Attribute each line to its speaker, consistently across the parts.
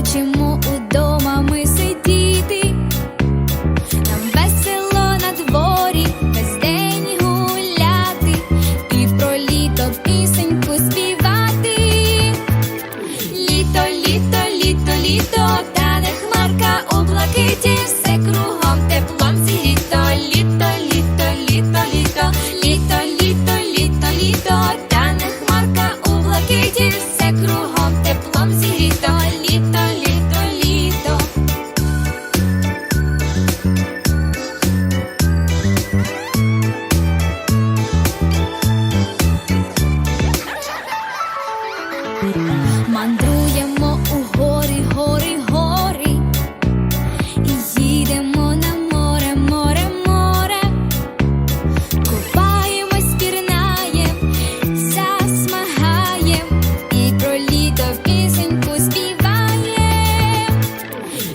Speaker 1: хочемо удома ми сидіти, нам весело на дворі, весь день гуляти, і про літо пісеньку співати, літо, літо, літо, літо, та не хмарка у блакиті, все кругом теплом літо, літо, літо, літо, літо, літо, літо, літо, літо, та не хмарка у блакиті, все кругом. теплом Літо, літо Мандруємо у горі, горі, горі, їдемо на море, море, море, купаємось, пірнаєм, засмагаєм, і про літо в пісеньку співаєм.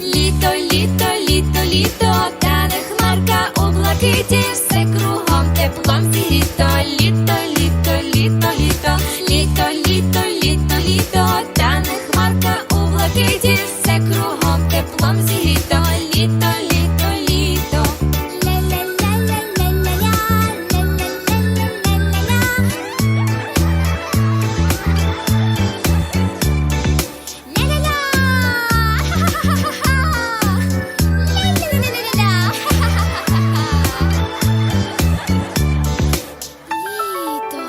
Speaker 1: Літо, літо, літо, літо, та не хмарка у блакиті, все кругом теплом, літо, літо, літо, літо, літо, літо, літо, літо. теплом зі літо, літо, літо, літо. Ля-ля-ля-ля-ля-ля-ля, ля-ля-ля-ля-ля-ля. Ля-ля-ля. Ха-ха-ха-ха-ха. Ля-ля-ля-ля-ля-ля. Ха-ха-ха-ха-ха. Літо.